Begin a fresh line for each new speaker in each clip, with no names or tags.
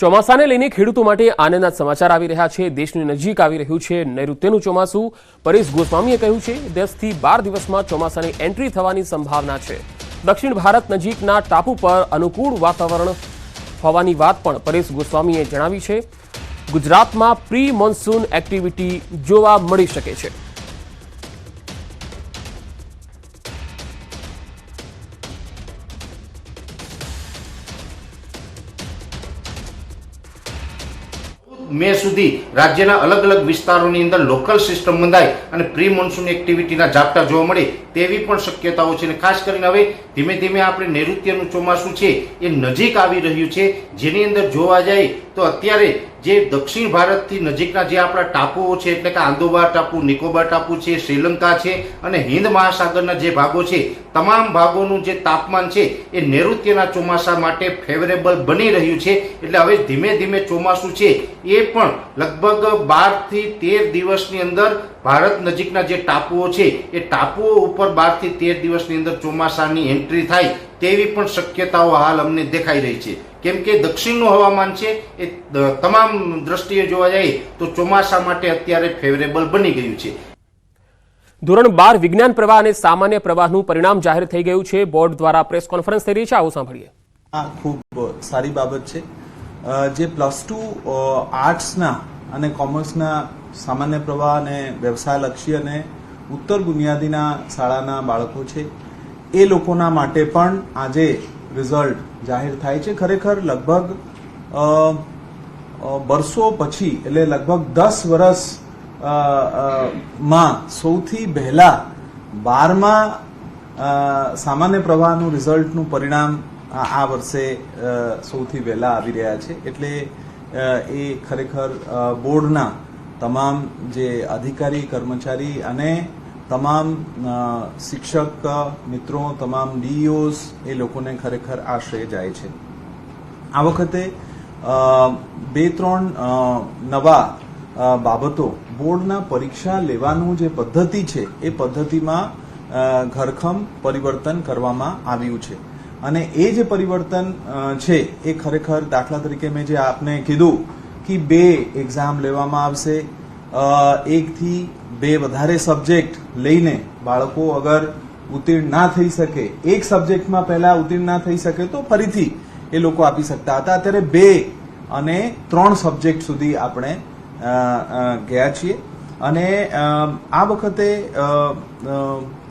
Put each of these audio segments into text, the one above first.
ચોમાસાને લઈને ખેડૂતો માટે આનંદના સમાચાર આવી રહ્યા છે. દેશની નજીક આવી રહ્યું છે નૈઋત્યનું ચોમાસું. પરેશ ગોસ્વામીએ કહ્યું છે દસથી બાર દિવસમાં ચોમાસાની એન્ટ્રી થવાની સંભાવના છે. દક્ષિણ ભારત નજીકના ટાપુ પર અનુકૂળ વાતાવરણ હોવાની વાત પણ પરેશ ગોસ્વામીએ જણાવી છે. ગુજરાતમાં પ્રી મોન્સૂન એક્ટિવિટી જોવા મળી શકે છે.
મે સુધી રાજ્યના અલગ અલગ વિસ્તારોની અંદર લોકલ સિસ્ટમ બંધાય અને પ્રી મોન્સૂન એક્ટિવિટીના ઝાપટા જોવા મળે તેવી પણ શક્યતાઓ છે. અને ખાસ કરીને હવે ધીમે ધીમે આપણે નૈઋત્યનું ચોમાસું છે એ નજીક આવી રહ્યું છે. જેની અંદર જોવા જાય તો અત્યારે જે દક્ષિણ ભારતથી નજીકના જે આપણા ટાપુઓ છે, એટલે કે આંદોબાર ટાપુ, નિકોબાર ટાપુ છે, શ્રીલંકા છે અને હિન્દ મહાસાગરના જે ભાગો છે, તમામ ભાગોનું જે તાપમાન છે એ નૈઋત્યના ચોમાસા માટે ફેવરેબલ બની રહ્યું છે. એટલે હવે ધીમે ધીમે ચોમાસું છે એ પણ લગભગ બારથી તેર દિવસની અંદર ભારત નજીકના જે ટાપુઓ છે, એ ટાપુઓ ઉપર બારથી તેર દિવસની અંદર ચોમાસાની એન્ટ્રી થાય તેવી પણ શક્યતાઓ હાલ અમને દેખાઈ રહી છે. કેમ કે દક્ષિણનું હવામાન છે એ તમામ દ્રષ્ટિએ જોવા જાય તો ચોમાસા માટે અત્યારે ફેવરેબલ બની ગયું છે.
ધોરણ બાર વિજ્ઞાન પ્રવાહ અને સામાન્ય પ્રવાહનું પરિણામ જાહેર થઈ ગયું છે. બોર્ડ દ્વારા પ્રેસ કોન્ફરન્સ થઈ રહી છે. આવું સાંભળીએ.
આ ખૂબ સારી બાબત છે. જે પ્લસ ટુ આર્ટ્સના અને કોમર્સના સામાન્ય પ્રવાહ અને વ્યવસાયલક્ષી અને ઉત્તર બુનિયાદીના શાળાના બાળકો છે એ લોકોના માટે પણ આજે રિઝલ્ટ જાહેર થાય છે. ખરેખર લગભગ વર્ષો પછી એટલે લગભગ દસ વર્ષમાં સૌથી પહેલા બારમા સામાન્ય પ્રવાહનું રિઝલ્ટનું પરિણામ આ વર્ષે સૌથી વહેલા આવી રહ્યા છે. એટલે એ ખરેખર બોર્ડના તમામ જે અધિકારી, કર્મચારી અને તમામ શિક્ષક, મિત્રો, તમામ ડીઈઓસ એ લોકોને ખરેખર આશ્રય જાય છે. આ વખતે બે, ત્રણ નવા બાબતો બોર્ડના પરીક્ષા લેવાનું જે પદ્ધતિ છે એ પદ્ધતિમાં ઘરખમ પરિવર્તન કરવામાં આવ્યું છે. અને એ જે પરિવર્તન છે એ ખરેખર દાખલા તરીકે મેં જે આપને કીધું કે બે એક્ઝામ લેવામાં આવશે એકથી બે વધારે સબ્જેક્ટ લઈને બાળકો અગર ઉત્તીર્ણ ના થઈ શકે, એક સબ્જેક્ટમાં પહેલા ઉત્તીર્ણ ના થઈ શકે તો ફરીથી એ લોકો આપી શકતા હતા. અત્યારે બે અને ત્રણ સબ્જેક્ટ સુધી આપણે ગયા છીએ. અને આ વખતે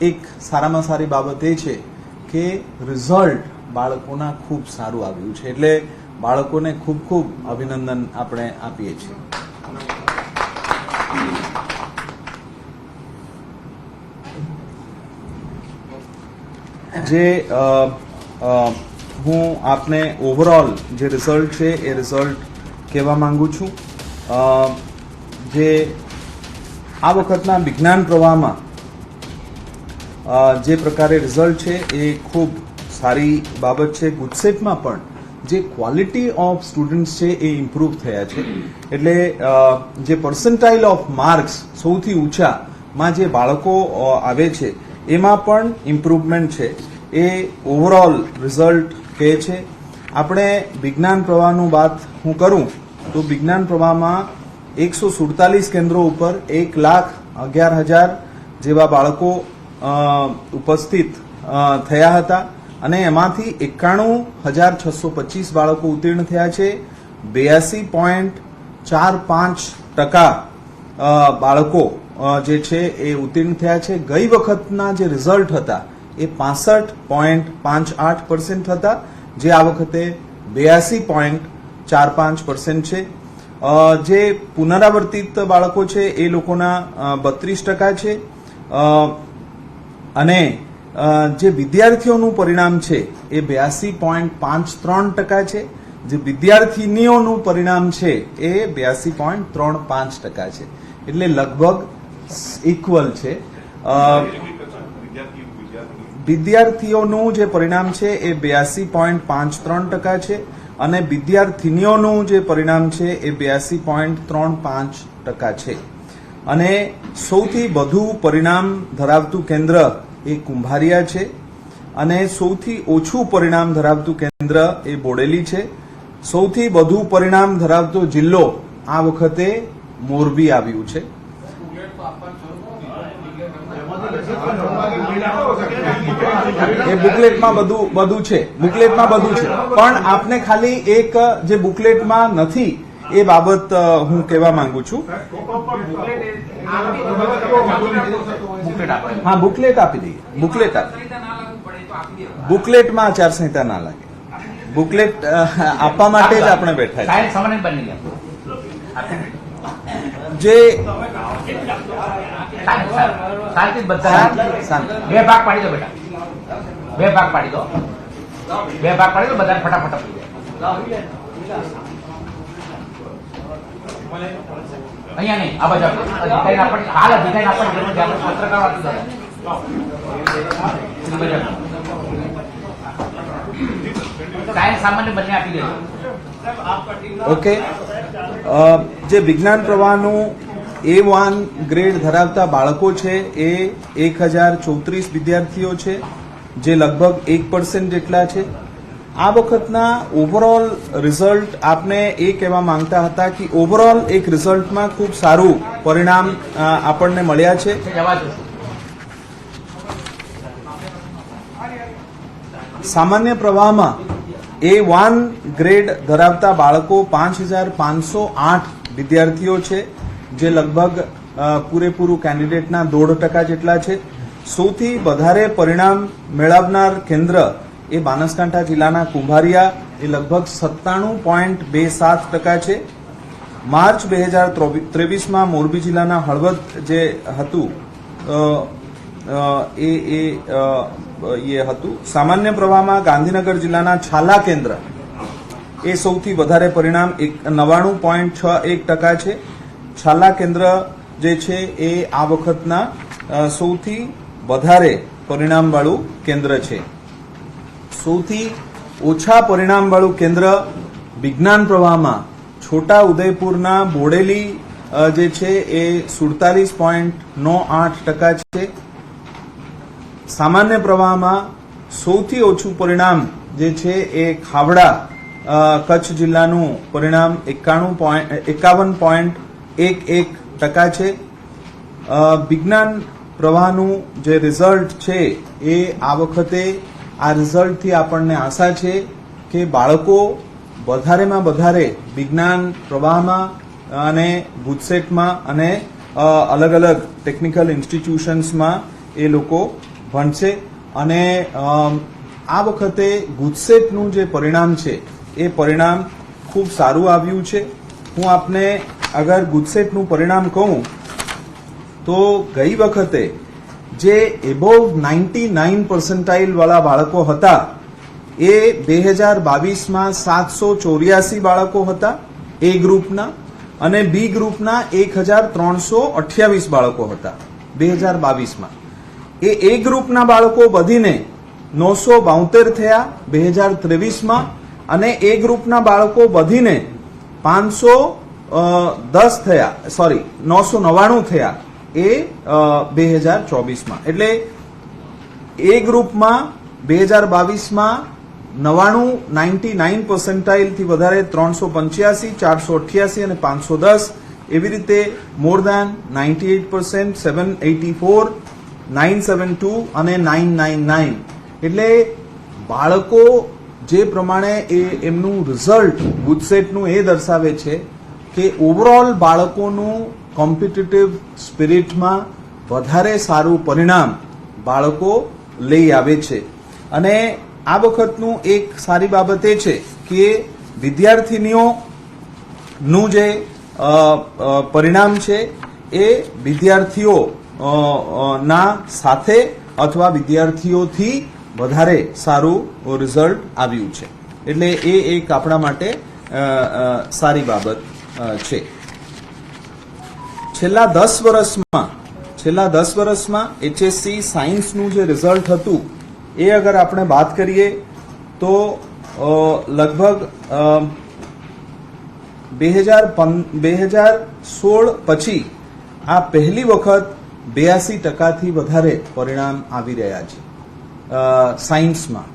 એક સારામાં સારી બાબત એ છે કે રિઝલ્ટ બાળકોના ખૂબ સારું આવ્યું છે. એટલે બાળકોને ખૂબ ખૂબ અભિનંદન આપણે આપીએ છીએ. જે હું આપને ઓવરઓલ જે રિઝલ્ટ છે એ રિઝલ્ટ કહેવા માંગુ છું. જે આ વખતના વિજ્ઞાન પ્રવાહમાં જે પ્રકારે રિઝલ્ટ છે એ ખૂબ સારી બાબત છે. ગુજસેટમાં પણ જે ક્વોલિટી ઓફ સ્ટુડન્ટ્સ છે એ ઇમ્પ્રૂવ થયા છે. એટલે જે પર્સન્ટાઇલ ઓફ માર્ક્સ સૌથી ઊંચામાં જે બાળકો આવે છે, એમાં પણ ઇમ્પ્રુવમેન્ટ છે. એ ઓવરઓલ રિઝલ્ટ કહે છે. આપણે વિજ્ઞાન પ્રવાહનું વાત હું કરું, તો વિજ્ઞાન પ્રવાહમાં એકસો સુડતાલીસ કેન્દ્રો ઉપર એક લાખ અગિયાર હજાર જેવા બાળકો ઉપસ્થિત થયા હતા. અને એમાંથી એકાણું હજાર છસો પચીસ બાળકો ઉત્તીર્ણ થયા છે. બેયાસી પોઈન્ટ ચાર પાંચ ટકા બાળકો જે છે એ ઉત્તીર્ણ થયા છે. ગઈ વખતના જે રિઝલ્ટ હતા એ પાસઠ પોઈન્ટ પાંચ આઠ પર્સન્ટ હતા. જે આ વખતે બેયાસી પોઈન્ટ ચાર પાંચ પર્સન્ટ છે. જે પુનરાવર્તિત બાળકો છે એ લોકોના બત્રીસ ટકા છે. અને જે વિદ્યાર્થીઓનું પરિણામ છે એ બ્યાસી પોઈન્ટ પાંચ ત્રણ ટકા છે. જે વિદ્યાર્થીનીઓનું પરિણામ છે એ બ્યાસી પોઈન્ટ ત્રણ પાંચ ટકા છે. એટલે લગભગ ઇક્વલ છે. વિદ્યાર્થીઓનું જે પરિણામ છે એ બ્યાસી પોઈન્ટ પાંચ ત્રણ ટકા છે અને વિદ્યાર્થીનીઓનું જે પરિણામ છે એ બ્યાસી પોઈન્ટ ત્રણ પાંચ ટકા છે. અને સૌથી વધુ પરિણામ ધરાવતું કેન્દ્ર એ કુંભારિયા છે અને સૌથી ઓછું પરિણામ ધરાવતું કેન્દ્ર એ બોડેલી છે. સૌથી વધુ પરિણામ ધરાવતો જિલ્લો આ વખતે મોરબી આવ્યું છે. એ બુકલેટમાં બધું બધું છે. બુકલેટમાં બધું છે. પણ આપને ખાલી એક જે બુકલેટમાં નથી એ બાબત હું કહેવા માંગુ છું. હા બુકલેટ આપી દઈએ. બુકલેટ આપી બુકલેટમાં આચારસંહિતા ના લાગે. બુકલેટ આપવા માટે જ આપણે બેઠા છીએ. જે
શાંતિ, બધા. બે ભાગ પાડી દો બેટા. બે ભાગ પાડી દો બે ભાગ પાડી દો, બધાને ફટાફટ આપી અહીંયા નહીં, આ બાજુ આપો. આપણને- હાલ અધિકારીને આપણને જરૂર છે. પત્રકારો આપી દો.
ઓકે જે વિજ્ઞાન પ્રવાહનું એ વન ગ્રેડ ધરાવતા બાળકો છે, એ એક હજાર ચોત્રીસ વિદ્યાર્થીઓ છે જે લગભગ એક પર્સન્ટ જેટલા છે. આ વખતના ઓવરઓલ રિઝલ્ટ આપને એ કહેવા માંગતા હતા કે ઓવરઓલ એક રિઝલ્ટમાં ખૂબ સારું પરિણામ આપણને મળ્યા છે. સામાન્ય પ્રવાહમાં એ વન ગ્રેડ ધરાવતા બાળકો પાંચ હજાર પાંચસો આઠ વિદ્યાર્થીઓ છે, જે લગભગ પૂરેપૂરું કેન્ડિડેટના દોઢ ટકા જેટલા છે. સૌથી વધારે પરિણામ મેળવનાર કેન્દ્ર એ બનાસકાંઠા જિલ્લાના કુંભારિયા એ લગભગ સત્તાણું પોઈન્ટ બે સાત ટકા છે. માર્ચ બે હજાર ત્રેવીસમાં મોરબી જિલ્લાના હળવદ જે હતું એ એ એ હતું. સામાન્ય પ્રવાહમાં ગાંધીનગર જિલ્લાના છાલા કેન્દ્ર એ સૌથી વધારે પરિણામ એક, નવાણું પોઈન્ટ છ એક ટકા છે. છાલા કેન્દ્ર જે છે એ આ વખતના સૌથી વધારે પરિણામવાળું કેન્દ્ર છે. સૌથી ઓછા પરિણામવાળું કેન્દ્ર વિજ્ઞાન પ્રવાહમાં છોટા ઉદયપુરના બોડેલી જે છે એ સુડતાલીસ પોઈન્ટ નો આઠ ટકા છે. સામાન્ય પ્રવાહમાં સૌથી ઓછું પરિણામ જે છે એ ખાવડા કચ્છ જિલ્લાનું પરિણામ એકાણું પોઈન્ટ એકાવન પોઈન્ટ એક એક ટકા છે. વિજ્ઞાન પ્રવાહનું જે રિઝલ્ટ છે એ આ વખતે આ રિઝલ્ટથી આપણને આશા છે કે બાળકો વધારેમાં વધારે વિજ્ઞાન પ્રવાહમાં અને ગુજસેટમાં અને અલગ અલગ ટેકનિકલ ઇન્સ્ટિટ્યુશન્સમાં એ લોકો ભણશે. અને આ વખતે ગુજસેટનું જે પરિણામ છે એ પરિણામ ખૂબ સારું આવ્યું છે. હું આપને અગર ગુજસેટનું પરિણામ કહું તો ગઈ વખતે જે એબોવ નાઇન્ટી નાઇન પર્સન્ટાઇલ વાળા બાળકો હતા, એ બે હજાર બાવીસમાં સાતસો ચોર્યાસી બાળકો હતા, એ ગ્રુપના, અને બી ગ્રુપના એક હજાર ત્રણસો અઠ્યાવીસ બાળકો હતા, બે હજાર બાવીસમાં. એ એ ગ્રુપના બાળકો વધીને નવસો બાઉતેર થયા બે હજાર ત્રેવીસમાં, અને એ ગ્રુપના બાળકો વધીને પાંચસો દસ થયા સોરી નવસો નવ્વાણું થયા એ બે હજાર ચોવીસમાં. એટલે એ ગ્રુપમાં બે હજાર બાવીસમાં નવાણું નાઇન્ટી નાઇન પર્સન્ટાઇલથી વધારે ત્રણસો પંચ્યાસી, ચારસો અઠ્યાસી અને પાંચસો દસ. એવી રીતે more than ninety eight percent seven eighty four, nine seven two અને નાઇન નાઇન નાઇન. એટલે બાળકો જે પ્રમાણે એ એમનું રિઝલ્ટ ગુજસેટનું એ દર્શાવે છે કે ઓવરઓલ બાળકોનું કોમ્પિટિટિવ સ્પિરિટમાં વધારે સારું પરિણામ બાળકો લઈ આવે છે. અને આ વખતનું એક સારી બાબત એ છે કે વિદ્યાર્થીનીઓનું જે પરિણામ છે એ વિદ્યાર્થીઓ ના સાથે અથવા વિદ્યાર્થીઓથી વધારે સારું રિઝલ્ટ આવ્યું છે. એટલે એ એક આપણા માટે સારી બાબત છે. છેલ્લા દસ વર્ષમાં, છેલ્લા દસ વર્ષમાં એચએસસી સાયન્સનું જે રિઝલ્ટ હતું, એ અગર આપણે વાત કરીએ, તો લગભગ બે હજાર બે હજાર સોળ પછી આ પહેલી વખત બ્યાસી ટકાથી વધારે પરિણામ આવી રહ્યા છે સાયન્સમાં.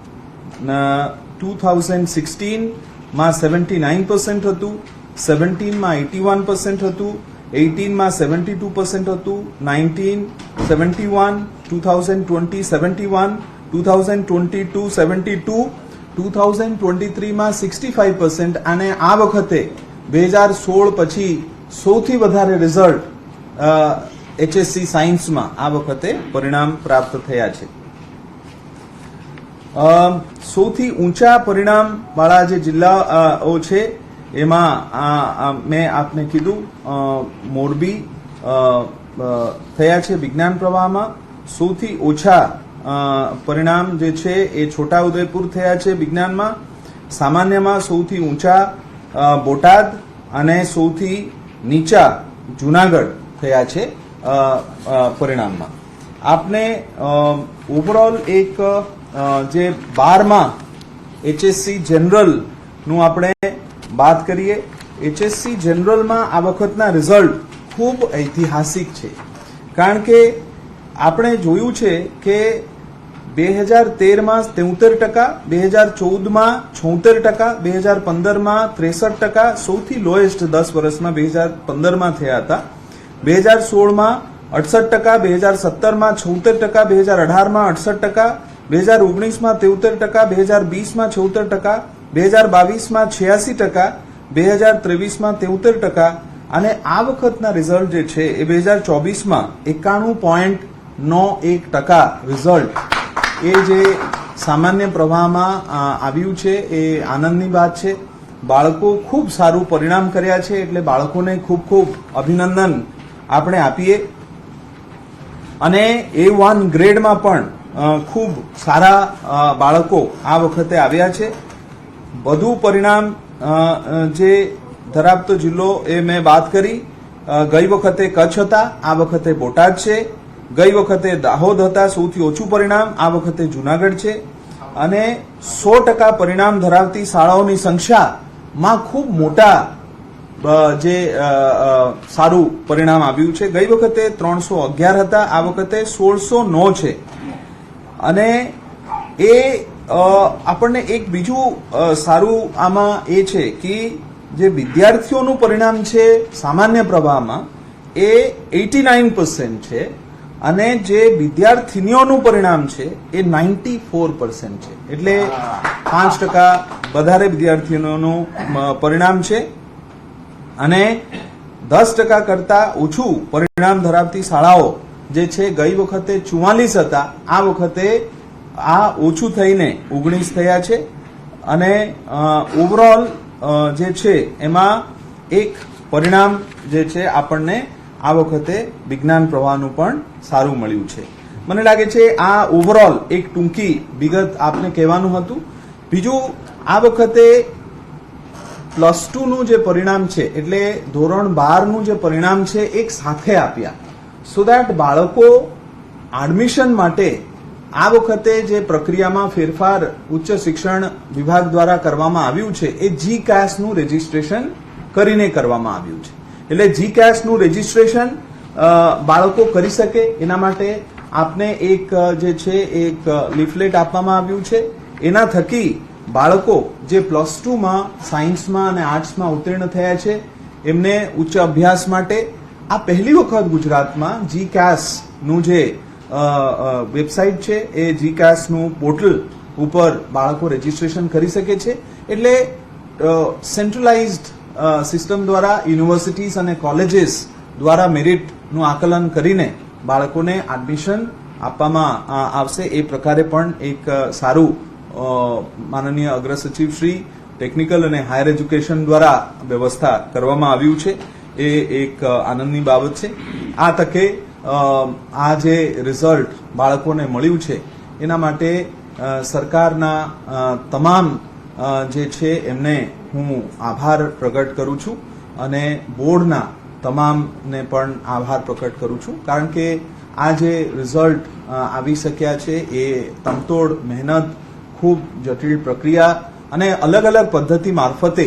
ટુ થાઉઝન્ડ સિક્સટીનમાં સેવન્ટી નાઇન પર્સન્ટ હતું, સેવન્ટીનમાં એટી વન પર્સન્ટ હતું એઇટીનમાં સેવન્ટી ટુ પર્સન્ટ હતું, nineteen, seventy one, two thousand twenty, seventy one, two thousand twenty two, seventy two two thousand twenty થ્રીમાં sixty five percent અને આ વખતે બે હજાર સોળ પછી સૌથી વધારે રિઝલ્ટ એચએસસી સાયન્સમાં આ વખતે પરિણામ પ્રાપ્ત થયા છે. સૌથી ઊંચા પરિણામ વાળા જે જિલ્લાઓ છે એમાં મેં આપને કીધું મોરબી થયા છે વિજ્ઞાન પ્રવાહમાં. સૌથી ઓછા પરિણામ જે છે એ છોટાઉદેપુર થયા છે વિજ્ઞાનમાં. સામાન્યમાં સૌથી ઊંચા બોટાદ અને સૌથી નીચા જુનાગઢ થયા છે પરિણામમાં. આપને ઓવરઓલ એક જે બારમાં એચએસસી જનરલનું આપણે વાત કરીએ એચએસસી જનરલમાં આ વખતના રિઝલ્ટ ખૂબ ઐતિહાસિક છે. કારણ કે આપણે જોયું છે કે બે હજાર તેરમાં તેઉતેર ટકા, બે હજાર ચૌદમાં છોતેર ટકા, બે હજાર પંદરમાં ત્રેસઠ ટકા, સૌથી લોએસ્ટ દસ વર્ષમાં બે હજાર પંદરમાં થયા હતા. બે હજાર સોળમાં અડસઠ ટકા, બે હજાર સત્તરમાં છોતેર ટકા, બે હજાર અઢારમાં અડસઠ ટકા, બે હજાર ઓગણીસમાં તેઉતેર ટકા, બે હજાર વીસમાં છોતેર ટકા બે હજાર બાવીસમાં છ્યાસી ટકા બે હજાર ત્રેવીસમાં તેઉતેર ટકા અને આ વખતના રિઝલ્ટ જે છે એ બે હજાર ચોવીસમાં એકાણું પોઈન્ટ નો એક ટકા રિઝલ્ટ. એ જે સામાન્ય પ્રવાહમાં આવ્યું છે એ આનંદની વાત છે. બાળકો ખૂબ સારું પરિણામ કર્યા છે એટલે બાળકોને ખૂબ ખૂબ અભિનંદન આપણે આપીએ. અને એ વન ગ્રેડમાં પણ ખૂબ સારા બાળકો આ વખતે આવ્યા છે. વધુ પરિણામ જે ધરાવતો જિલ્લો એ મેં વાત કરી. ગઈ વખતે કચ્છ હતા, આ વખતે બોટાદ છે. ગઈ વખતે દાહોદ હતા, સૌથી ઓછું પરિણામ, આ વખતે જુનાગઢ છે. અને સો ટકા પરિણામ ધરાવતી શાળાઓની સંખ્યામાં ખૂબ મોટા જે સારું પરિણામ આવ્યું છે. ગઈ વખતે ત્રણસો અગિયાર હતા, આ વખતે સોળસો નો છે. અને એ આપણને એક બીજું સારું આમાં એ છે કે જે વિદ્યાર્થીઓનું પરિણામ છે સામાન્ય પ્રવાહમાં, એ એટી નાઇન છે અને જે વિદ્યાર્થીનીઓનું પરિણામ છે એ નાઇન્ટી ફોર છે. એટલે પાંચ ટકા વધારે વિદ્યાર્થીઓનું પરિણામ છે અને દસ ટકા કરતા ઓછું પરિણામ ધરાવતી શાળાઓ જે છે ગઈ વખતે ચુમ્માલીસ હતા, આ વખતે આ ઓછું થઈને ઓગણીસ થયા છે અને ઓવરઓલ જે છે એમાં એક પરિણામ જે છે આપણને આ વખતે વિજ્ઞાન પ્રવાહનું પણ સારું મળ્યું છે. મને લાગે છે આ ઓવરઓલ એક ટૂંકી વિગત આપને કહેવાનું હતું. બીજું, આ વખતે પ્લસ ટુનું જે પરિણામ છે એટલે ધોરણ બારનું જે પરિણામ છે એક સાથે આપ્યા. સો દેટ બાળકો એડમિશન માટે આ વખતે જે પ્રક્રિયામાં ફેરફાર ઉચ્ચ શિક્ષણ વિભાગ દ્વારા કરવામાં આવ્યું છે, એ જી નું રજીસ્ટ્રેશન કરીને કરવામાં આવ્યું છે. એટલે જી નું રજીસ્ટ્રેશન બાળકો કરી શકે, એના માટે આપને એક જે છે, એક લિફલેટ આપવામાં આવ્યું છે. એના થકી બાળકો જે પ્લસ ટુમાં સાયન્સમાં અને આર્ટ્સમાં ઉત્તીર્ણ થયા છે, એમને ઉચ્ચ અભ્યાસ માટે આ પહેલી વખત ગુજરાતમાં જી નું જે વેબસાઇટ છે એ જી નું પોર્ટલ ઉપર બાળકો રજીસ્ટ્રેશન કરી શકે છે. એટલે સેન્ટ્રલાઇઝડ સિસ્ટમ દ્વારા યુનિવર્સિટીઝ અને કોલેજીસ દ્વારા મેરિટનું આકલન કરીને બાળકોને એડમિશન આપવામાં આવશે. એ પ્રકારે પણ એક સારું માનનીય માનનીય અગ્રસચિવ શ્રી ટેકનિકલ અને હાયર એજ્યુકેશન દ્વારા વ્યવસ્થા કરવામાં આવ્યું છે. એ એક આનંદની બાબત છે. આ તકે આ જે રિઝલ્ટ બાળકોને મળ્યું છે, એના માટે સરકારના તમામ જે છે એમને હું આભાર પ્રગટ કરું છું અને બોર્ડના તમામને પણ આભાર પ્રગટ કરું છું. કારણ કે આ જે રિઝલ્ટ આવી શક્યા છે એ તમતોડ મહેનત, ખૂબ જટિલ પ્રક્રિયા અને અલગ અલગ પદ્ધતિ મારફતે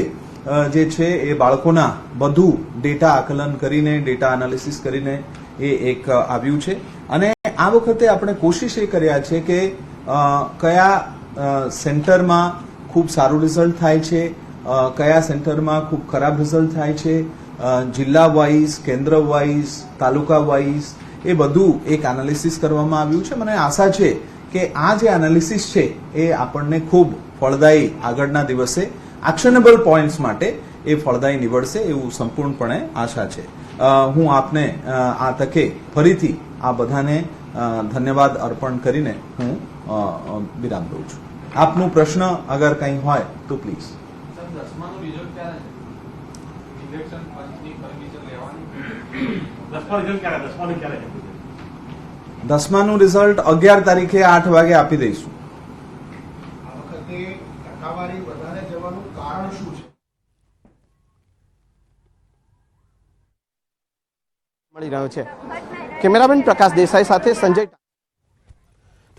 જે છે એ બાળકોના બધું ડેટા આકલન કરીને ડેટા એનાલિસિસ કરીને એ એક આવ્યું છે. અને આ વખતે આપણે કોશિશ એ કર્યા છે કે કયા સેન્ટરમાં ખૂબ સારું રિઝલ્ટ થાય છે કયા સેન્ટરમાં ખૂબ ખરાબ રિઝલ્ટ થાય છે જિલ્લા વાઇઝ કેન્દ્ર વાઇઝ તાલુકા વાઇઝ એ બધું એક એનાલિસિસ કરવામાં આવ્યું છે. મને આશા છે કે આ જે એનાલિસિસ છે એ આપણને ખૂબ ફળદાયી આગળના દિવસે એક્શનેબલ પોઈન્ટ્સ માટે એ ફળદાયી નીવડશે એવું સંપૂર્ણપણે આશા છે. હું આપને આ તકે ફરીથી આ બધાને ધન્યવાદ અર્પણ કરીને હું વિરામ દઉં છું. આપનું પ્રશ્ન અગર કંઈ હોય તો પ્લીઝ.
દસમાનું
રિઝલ્ટ અગિયાર તારીખે આઠ વાગે આપી દઈશું.
આ વખતે ટકાવારી વધારે જવાનું કારણ શું છે?
મળી રહ્યો છે. કેમેરામેન પ્રકાશ દેસાઈ સાથે સંજય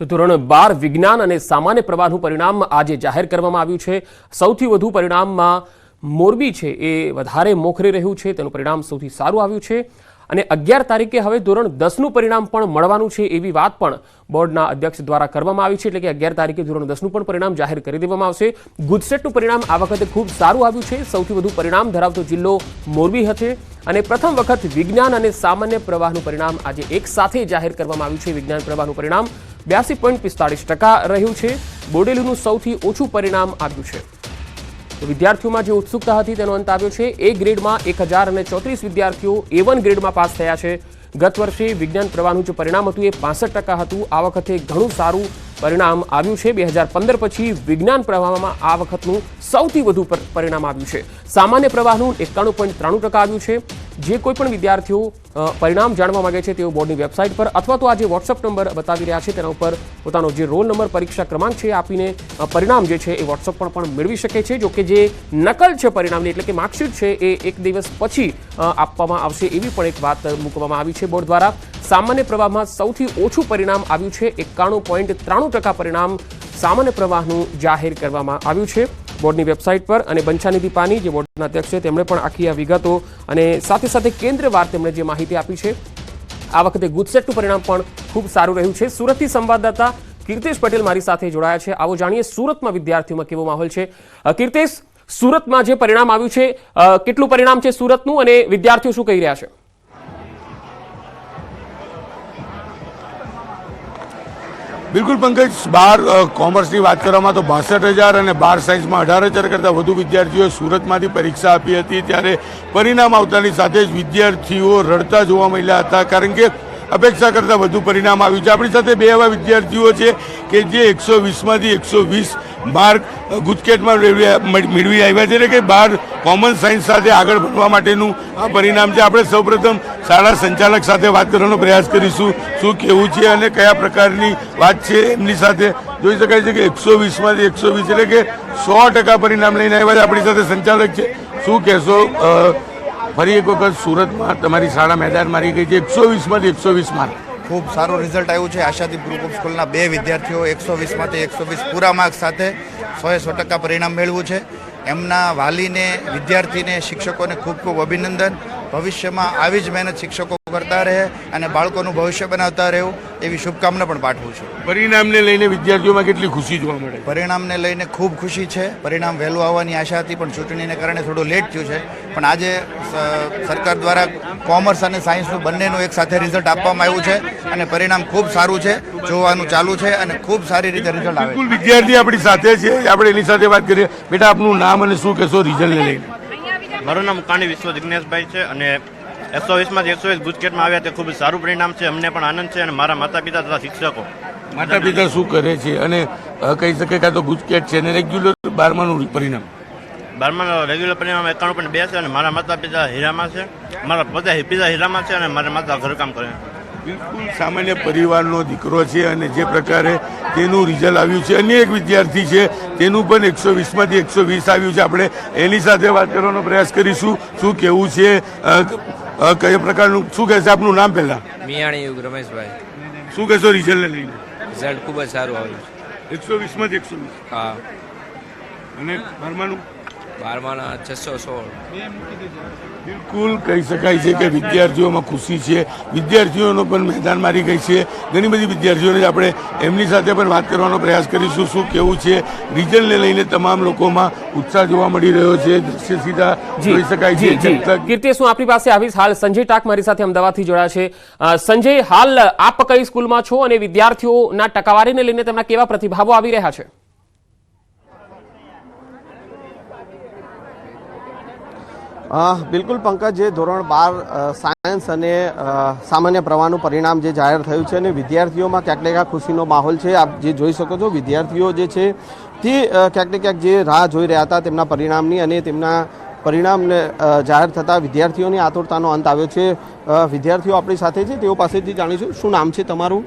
તો ધોરણ બાર વિજ્ઞાન અને સામાન્ય પ્રવાહનું પરિણામ આજે જાહેર કરવામાં આવ્યું છે. સૌથી વધુ પરિણામમાં મોરબી છે એ વધારે મોખરે રહ્યું છે. તેનું પરિણામ સૌથી સારું આવ્યું છે. અને અગિયાર તારીખે હવે ધોરણ દસનું પરિણામ પણ મળવાનું છે એવી વાત પણ બોર્ડના અધ્યક્ષ દ્વારા કરવામાં આવી છે, એટલે કે અગિયાર તારીખે ધોરણ દસનું પણ પરિણામ જાહેર કરી દેવામાં આવશે. ગુજસેટનું પરિણામ આ વખતે ખૂબ સારું આવ્યું છે. સૌથી વધુ પરિણામ ધરાવતો જિલ્લો મોરબી હશે. અને પ્રથમ વખત વિજ્ઞાન અને સામાન્ય પ્રવાહનું પરિણામ આજે એક સાથે જાહેર કરવામાં આવ્યું છે. વિજ્ઞાન પ્રવાહનું પરિણામ બ્યાસી પોઈન્ટ પિસ્તાળીસ ટકા રહ્યું છે. બોડેલીનું સૌથી ઓછું પરિણામ આવ્યું છે. વિદ્યાર્થીઓમાં જે ઉત્સુકતા હતી તેનો અંત આવ્યો છે. એ ગ્રેડમાં એક હજાર અને ચોત્રીસ વિદ્યાર્થીઓ એ વન ગ્રેડમાં પાસ થયા છે. ગત વર્ષે વિજ્ઞાન પ્રવાહનું જે પરિણામ હતું એ પાસઠ ટકા હતું. આ વખતે ઘણું સારું પરિણામ આવ્યું છે. બે હજાર પંદર પછી વિજ્ઞાન પ્રવાહમાં આ વખતનું સૌથી વધુ પર- પરિણામ આવ્યું છે. સામાન્ય પ્રવાહનું એકાણું પોઈન્ટ ત્રાણું ટકા આવ્યું છે. જે કોઈ પણ વિદ્યાર્થીઓ પરિણામ જાણવા માગે છે તેઓ બોર્ડની વેબસાઇટ પર અથવા તો આ જે વોટ્સઅપ નંબર બતાવી રહ્યા છે તેના ઉપર પોતાનો જે રોલ નંબર, પરીક્ષા ક્રમાંક છે આપીને પરિણામ જે છે એ વોટ્સઅપ પર પણ મેળવી શકે છે. જો કે જે નકલ છે પરિણામની, એટલે કે માર્કશીટ છે એ એક દિવસ પછી આપવામાં આવશે એવી પણ એક વાત મૂકવામાં આવી છે બોર્ડ દ્વારા. સામાન્ય પ્રવાહમાં સૌથી ઓછું પરિણામ આવ્યું છે. એકાણું પોઈન્ટ ત્રાણું ટકા પરિણામ સામાન્ય પ્રવાહનું જાહેર કરવામાં આવ્યું છે. બોર્ડની વેબસાઇટ પર અને બંછાનિધિ પાની જે બોર્ડના અધ્યક્ષ છે, તેમણે પણ આખી આ વિગતો અને સાથે સાથે કેન્દ્રવાર તેમણે જે માહિતી આપી છે, આ વખતે ગુજસેટનું પરિણામ પણ ખૂબ સારું રહ્યું છે. સુરતથી સંવાદદાતા કીર્તેશ પટેલ મારી સાથે જોડાયા છે. આવો જાણીએ સુરતમાં વિદ્યાર્થીઓમાં કેવો માહોલ છે. કીર્તેશ, સુરતમાં જે પરિણામ આવ્યું છે કેટલું પરિણામ છે સુરતનું અને વિદ્યાર્થીઓ શું કહી રહ્યા છે?
બિલકુલ પંકજ, બાર કોમર્સની વાત કરવામાં તો બાસઠ હજાર અને બાર સાયન્સમાં અઢાર હજાર કરતાં વધુ વિદ્યાર્થીઓએ સુરતમાંથી પરીક્ષા આપી હતી. ત્યારે પરિણામ આવતાની સાથે જ વિદ્યાર્થીઓ રડતા જોવા મળ્યા હતા. કારણ કે અપેક્ષા કરતાં વધુ પરિણામ આવ્યું છે. આપણી સાથે બે એવા વિદ્યાર્થીઓ છે કે જે એકસો વીસમાંથી એકસો વીસ માર્ક ગુજકેટમાં મેળવી આવ્યા છે એટલે કે બાર કોમન સાયન્સ સાથે આગળ ભણવા માટેનું આ પરિણામ છે. આપણે સૌપ્રથમ શાળા સંચાલક સાથે વાત કરવાનો પ્રયાસ કરીશું. શું કેવું છે અને કયા પ્રકારની વાત છે એમની સાથે? જોઈ શકાય છે કે એકસો વીસમાંથી એકસો વીસ એટલે કે સો ટકા પરિણામ લઈને આવ્યા છે આપણી સાથે સંચાલક છે. શું કહેશો? ફરી એક વખત સુરતમાં તમારી શાળા મેદાન મારી ગઈ છે એકસો વીસમાંથી એકસો વીસ માર્ક.
ખૂબ સારું રિઝલ્ટ આવ્યું છે. આશાદીપ ગ્રુપ ઓફ સ્કૂલના બે વિદ્યાર્થીઓ એકસો વીસમાંથી એકસો વીસ પૂરા માર્ક્સ સાથે સોએ સો ટકા પરિણામ મેળવ્યું છે. એમના વાલીને, વિદ્યાર્થીને, શિક્ષકોને ખૂબ ખૂબ અભિનંદન. ભવિષ્યમાં આવી જ મહેનત શિક્ષકો કરતા રહે અને બાળકોનું ભવિષ્ય બનાવતા રહેવું એવી શુભકામના પણ પાઠવું છું.
પરિણામને લઈને વિદ્યાર્થીઓમાં કેટલી ખુશી જોવા મળે
પરિણામને લઈને ખૂબ ખુશી છે. પરિણામ વહેલું આવવાની આશા હતી પણ ચૂંટણીને કારણે થોડું લેટ થયું છે. પણ આજે સરકાર દ્વારા કોમર્સ અને સાયન્સનું બંનેનું એક સાથે રિઝલ્ટ આપવામાં આવ્યું છે અને પરિણામ ખૂબ સારું છે જોવાનું ચાલુ છે અને ખૂબ સારી રીતે રિઝલ્ટ આવે
બિલકુલ વિદ્યાર્થી આપણી સાથે છે. આપણે એની સાથે વાત કરીએ. બેટા આપનું નામ અને શું કહેશો? રિઝલ્ટને લઈને.
મારું નામ કાણી વિશ્વ જિજ્ઞેશભાઈ છે અને એકસો વીસમાંથી એકસો વીસ ગુજકેટમાં આવ્યા તે ખૂબ સારું પરિણામ છે અમને પણ આનંદ છે અને મારા માતા પિતા તથા શિક્ષકો.
માતા પિતા શું કરે છે અને કહી શકે કાં તો ગુજકેટ છે અને રેગ્યુલર બારમાનું પરિણામ.
બારમાં રેગ્યુલર પરિણામ એકાણું પણ બે છે અને મારા માતા પિતા હીરામાં છે મારા પોતે પિતા હીરામાં છે અને મારા માતા ઘરકામ કરે. છે
બિલકુલ સામાન્ય પરિવારનો દીકરો છે અને જે પ્રકારે તેનું રિઝલ્ટ આવ્યું છે. અન્ય એક વિદ્યાર્થી છે તેનું પણ એકસો વીસમાંથી એકસો વીસ આવ્યું છે. આપણે એની સાથે વાત કરવાનો પ્રયાસ કરીશું. શું કેવું છે? કયા પ્રકારનું શું કહેશે આપનું નામ પહેલાં?
મિયાણી યુગ રમેશભાઈ.
શું કહેશો રિઝલ્ટને લઈને?
રિઝલ્ટ ખૂબ જ સારું આવ્યું છે.
એકસો વીસમાંથી એકસો વીસ.
હા.
અને બારમાનું?
બારમાના છસો સોળ.
બિલકુલ કહી શકાય છે કે વિદ્યાર્થીઓમાં ખુશી છે. વિદ્યાર્થીઓનો પણ મેદાન મારી ગઈ છે. ઘણી બધી વિદ્યાર્થીઓને આપણે એમની સાથે પણ વાત કરવાનો પ્રયાસ કરીશું. શું કેવું છે? રિઝલ્ટને લઈને તમામ લોકોમાં ઉત્સાહ જોવા મળી રહ્યો છે. દ્રશ્ય સીધા જોઈ શકાય છે.
કીર્તિ હું આપણી પાસે આવીશ? હાલ સંજય ટાક મારી સાથે અમદાવાદથી જોડાયા છે. સંજય હાલ આપ કઈ સ્કૂલમાં છો અને વિદ્યાર્થીઓના ટકાવારીને લઈને તેમના કેવા પ્રતિભાવો આવી રહ્યા છે?
બિલકુલ પંકજ, જે ધોરણ બાર સાયન્સ અને સામાન્ય પ્રવાહનું પરિણામ જે જાહેર થયું છે અને વિદ્યાર્થીઓમાં ક્યાંક ને ક્યાંક ખુશીનો માહોલ છે, આપ જે જોઈ શકો છો, વિદ્યાર્થીઓ જે છે તે ક્યાંક ને ક્યાંક જે રાહ જોઈ રહ્યા હતા તેમના પરિણામની અને તેમના પરિણામને જાહેર થતાં વિદ્યાર્થીઓની આતુરતાનો અંત આવ્યો છે. વિદ્યાર્થીઓ આપણી સાથે છે તેઓ પાસેથી જાણીશું શું નામ છે તમારું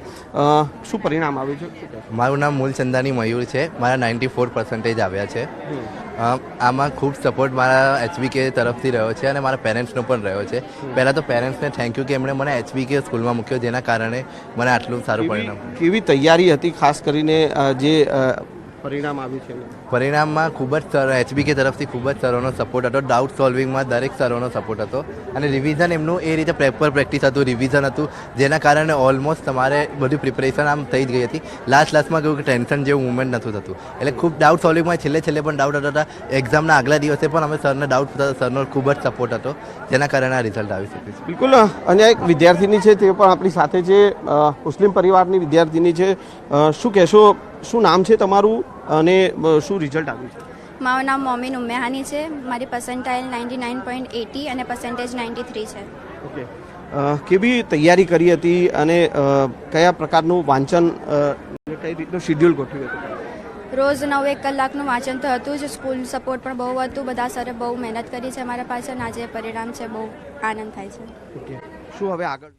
શું પરિણામ આવ્યું છે?
મારું નામ મૂલચંદાની મયુર છે. મારા નાઇન્ટી ફોર પર્સન્ટેજ આવ્યા છે. આમાં ખૂબ સપોર્ટ મારા એચબીકે તરફથી રહ્યો છે અને મારા પેરેન્ટ્સનો પણ રહ્યો છે. પહેલાં તો પેરેન્ટ્સને થેન્ક યુ કે એમણે મને એચબીકે સ્કૂલમાં મૂક્યો જેના કારણે મને આટલું સારું પરિણામ.
કેવી તૈયારી હતી ખાસ કરીને જે પરિણામ આવ્યું છે?
પરિણામમાં ખૂબ જ સર એચબીકે તરફથી ખૂબ જ સરોનો સપોર્ટ હતો. ડાઉટ સોલ્વિંગમાં દરેક સરોનો સપોર્ટ હતો. અને રિવિઝન એમનું એ રીતે પેપર પ્રેક્ટિસ હતું રિવિઝન હતું જેના કારણે ઓલમોસ્ટ તમારે બધી પ્રિપરેશન આમ થઈ જ ગઈ હતી. લાસ્ટ લાસ્ટમાં કેવું કે ટેન્શન જેવું મુવમેન્ટ નહોતું થતું. એટલે ખૂબ ડાઉટ સોલ્વિંગમાં છેલ્લે છેલ્લે પણ ડાઉટ હતા એક્ઝામના આગલા દિવસે પણ અમે સરને ડાઉટ થતા સરનો ખૂબ જ સપોર્ટ હતો જેના કારણે આ રિઝલ્ટ આવી શકે છે.
બિલકુલ અને એક વિદ્યાર્થીની છે તે પણ આપણી સાથે જે મુસ્લિમ પરિવારની વિદ્યાર્થીની છે. શું કહેશો શું નામ છે તમારું? અને અ, શું રિઝલ્ટ આવ્યું છે?
મારું નામ મોમીન ઉમેહાની છે. મારી percentile ninety nine point eighty અને પર્સન્ટેજ નાઇન્ટી થ્રી છે
ઓકે કેવી તૈયારી કરી હતી અને કયા પ્રકારનું વાંચન કઈ રીતનું શિડ્યુલ ગોઠવ્યું હતું?
રોજ નવ એક કલાકનું વાંચન તો હતું જ. સ્કૂલ સપોર્ટ પણ બહુ હતું. બધા સરે બહુ મહેનત કરી છે મારા પાસે અને આજે પરિણામ છે. બહુ આનંદ થાય છે.
ઓકે શું હવે આગળ?